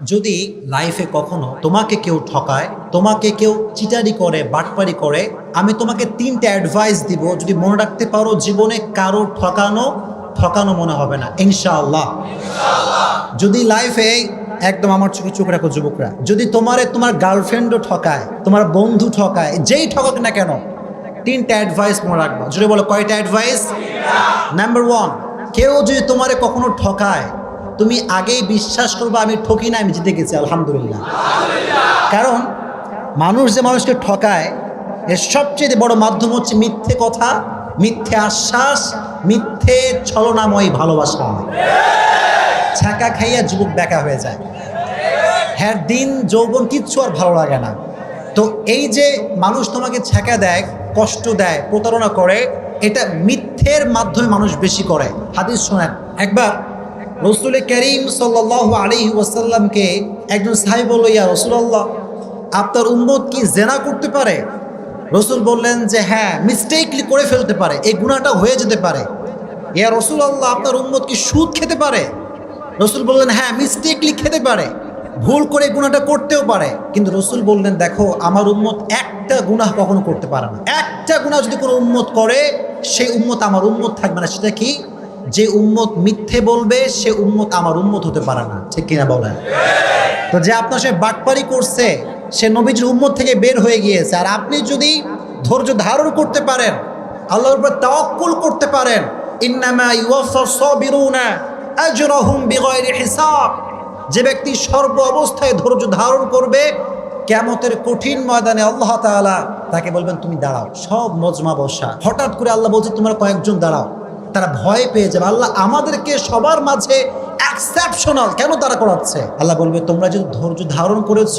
যদি লাইফে কখনো তোমাকে কেউ ঠকায়, তোমাকে কেউ চিটারি করে, বাটপারি করে, আমি তোমাকে তিনটা অ্যাডভাইস দিব, যদি মনে রাখতে পারো জীবনে কারও ঠকানো ঠকানো মনে হবে না, ইনশাআল্লাহ। যদি লাইফে একদম আমার চোখে চোখ রাখো যুবকরা, যদি তোমারে তোমার গার্লফ্রেন্ডও ঠকায়, তোমার বন্ধু ঠকায়, যেই ঠকাক না কেন, তিনটা অ্যাডভাইস মনে রাখবা। যদি বলো, কয়টা অ্যাডভাইস নাম্বার ওয়ান কেউ যদি তোমারে কখনো ঠকায় তুমি আগেই বিশ্বাস করবে আমি ঠকি না, আমি জিতে গেছি, আলহামদুলিল্লাহ। কারণ মানুষ যে মানুষকে ঠকায়, এর সবচেয়ে বড় মাধ্যম হচ্ছে মিথ্যে কথা, মিথ্যে আশ্বাস, মিথ্যে ছলনাময় ভালোবাসা। ছাকা খাইয়া যুবক বেকা হয়ে যায়। হ্যাঁ দিন, যৌবন কিচ্ছু আর ভালো লাগে না। তো এই যে মানুষ তোমাকে ছ্যাঁকা দেয়, কষ্ট দেয়, প্রতারণা করে, এটা মিথ্যের মাধ্যমে মানুষ বেশি করে। হাদিস শোনেন। একবার রসুল করিম সাল্লাহ আলী ওয়াসাল্লামকে একজন সাহেব বলল, ইয়া রসুল্লাহ আপনার উম্মত কি জেনা করতে পারে? রসুল বললেন যে হ্যাঁ মিস্টেকলি করে ফেলতে পারে, এই গুণাটা হয়ে যেতে পারে। ইয়া রসুল আল্লাহ আপনার উম্মত কি সুদ খেতে পারে? রসুল বললেন হ্যাঁ মিস্টেকলি খেতে পারে, ভুল করে গুণাটা করতেও পারে। কিন্তু রসুল বললেন, দেখো, আমার উম্মত একটা গুনাহ কখনো করতে পারে না। একটা গুনাহ যদি কোনো উম্মত করে, সেই উম্মত আমার উম্মত থাকবে না, সেটা কি? যে উম্মত মিথ্যে বলবে, সে উম্মত আমার উম্মত হতে পারে না। ঠিক কিনা বলেন? তো যে আপনার সে বাটপারি করছে, সে নবীজির উম্মত থেকে বের হয়ে গিয়েছে। আর আপনি যদি ধৈর্য ধারণ করতে পারেন, আল্লাহর উপর তাওয়াক্কুল করতে পারেন, ইন্নামা ইউয়াফাস সাবিরুনা আজরাহুম বিগয়রি হিসাব। যে ব্যক্তি সর্ব অবস্থায় ধৈর্য ধারণ করবে কেমতের কঠিন ময়দানে আল্লাহ তাআলা তাকে বলবেন, তুমি দাঁড়াও, সব মজমা বসা। হঠাৎ করে আল্লাহ বলছে, তোমরা কয়েকজন দাঁড়াও। তারা ভয় পেয়ে যাবে। আল্লাহ আমাদেরকে সবার মাঝে এক্সেপশনাল কেন তারা করাচ্ছে? আল্লাহ বলবে, তোমরা যদি ধৈর্য ধারণ করেছ,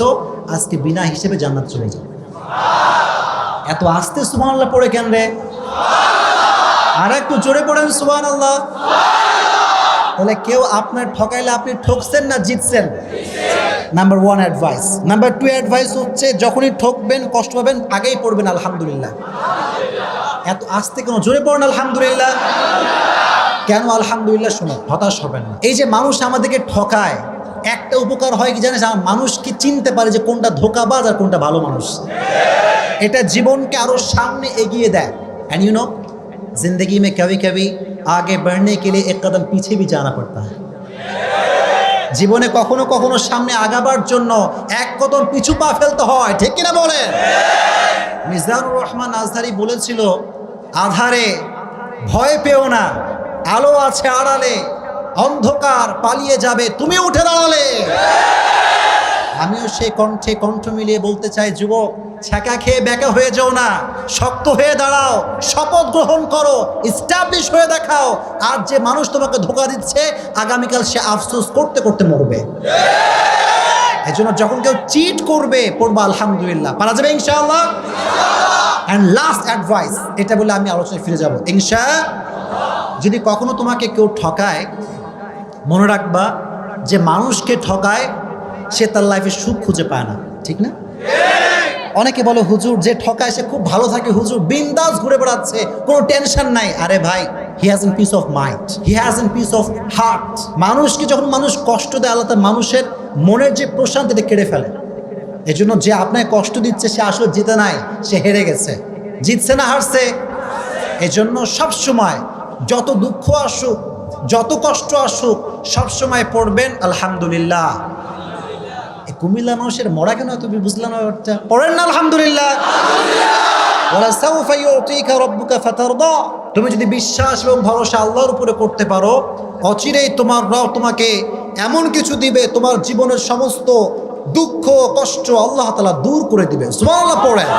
আজকে বিনা হিসেবে জান্নাত চলে যাবে। এত আস্তে সুমান আল্লাহ পড়ে কেন রে? আর একটু জোরে পড়েন সুমান আল্লাহ তাহলে কেউ আপনার ঠকাইলে আপনি ঠকছেন না জিতছেন? Number one advice number two advice হচ্ছে, যখনই ঠকবেন, কষ্ট পাবেন, আগেই পড়বেন, আলহামদুলিল্লাহ। এত আস্তে কেন জোরে পড়েন আলহামদুলিল্লাহ কেন আলহামদুলিল্লাহ শুনে হতাশ হবেন না এই যে মানুষ আমাদেরকে ঠকায় একটা উপকার হয় কি জানিস আমার মানুষ কি চিনতে পারে যে কোনটা ধোকাবাজ আর কোনটা ভালো মানুষ এটা জীবনকে আরো সামনে এগিয়ে দেয় एंड यू नो जिंदगी में कभी कभी आगे बढ़ने के लिए एक कदम पीछे भी जाना पड़ता है জীবনে কখনো কখনো সামনে আগাবার জন্য এক কদম পিছু পা ফেলতে হয় ঠিক কিনা বলে মিজানুর রহমান আজহারি বলেছিল আধারে ভয় পেও না, আলো আছে আড়ালে, অন্ধকার পালিয়ে যাবে, তুমি উঠে দাঁড়ালে। আমিও সেই কণ্ঠে কণ্ঠ মিলিয়ে বলতে চাই, যুবক, ছ্যাঁকা খেয়ে ব্যাকা হয়ে যাও না, শক্ত হয়ে দাঁড়াও, শপথ গ্রহণ করো ইস্টাবলিশ হয়ে দেখাও, আর যে মানুষ তোমাকে ধোকা দিচ্ছে, আগামীকাল সে আফসোস করতে করতে মরবে। এই জন্য যখন কেউ চিট করবে, পড়বা আলহামদুলিল্লাহ। পারা যাবে ইনশাআল্লাহ? অ্যান্ড লাস্ট অ্যাডভাইস এটা বলে আমি আলোচনায় ফিরে যাব। ইনশা যদি কখনো তোমাকে কেউ ঠকায়, মনে রাখবা যে মানুষকে ঠকায়, সে তার লাইফে সুখ খুঁজে পায় না। ঠিক না? অনেকে বলে, হুজুর, যে ঠকায় সে খুব ভালো থাকে, হুজুর বিন্দাস ঘুরে বেড়াচ্ছে, কোনো টেনশন নাই। আরে ভাই he has an peace of mind he has an peace of heart মানুষকে যখন মানুষ কষ্ট দেয়, আল্লাহ তার মানুষের মনের যে প্রশান্তি এটা কেড়ে ফেলে। এই জন্য যে আপনাকে কষ্ট দিচ্ছে, সে আসলে জিতে নাই, সে হেরে গেছে। জিতছে না, হারছে। এই জন্য সবসময় যত দুঃখ আসুক, যত কষ্ট আসুক, সবসময় পড়বেন, আলহামদুলিল্লাহ। কুমিল্লা মানুষের মরা কেন তুমি বুঝলাম পড়েন না, আলহামদুলিল্লাহ। তুমি যদি বিশ্বাস এবং ভরসা আল্লাহর উপরে করতে পারো, অচিরেই তোমার রব তোমাকে এমন কিছু দিবে, তোমার জীবনের সমস্ত দুঃখ কষ্ট আল্লাহ তালা দূর করে দিবে আল্লাহ পড়েন।